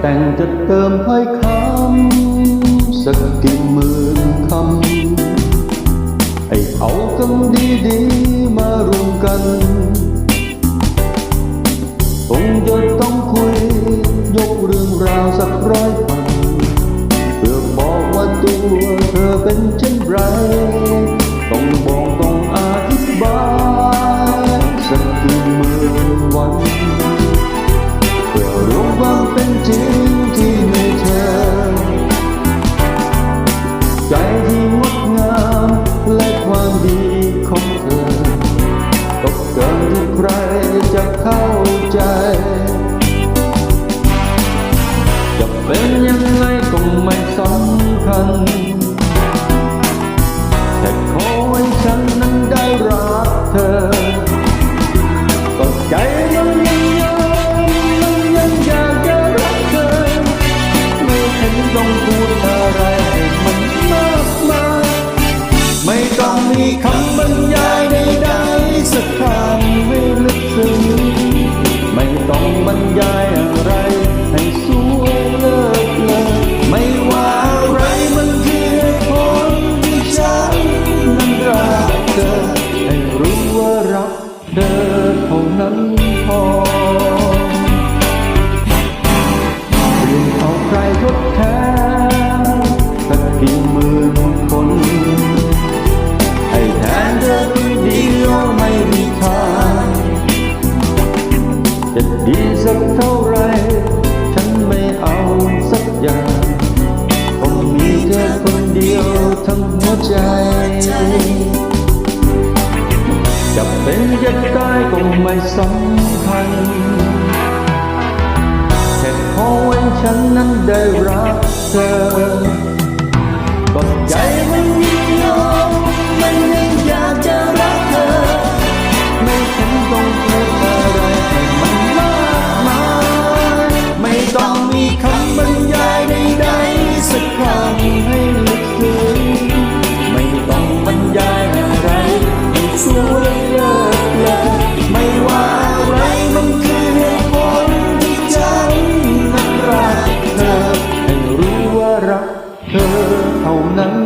แต่งจะเติมให้คำสักกี่หมื่นคำไอ้เอาคำดีๆมารวมกันคงจะต้องคุย ยกเรื่องราวสักร้อย ใจจะเป็น ดีสักเท่าไร ฉันไม่เอาสักอย่างคงมีเธอคนเดียวทำหัวใจ จะเป็นจะตายก็ไม่สำคัญเพราะว่าฉันนั้นได้รักเธอ เธอเท่านั้น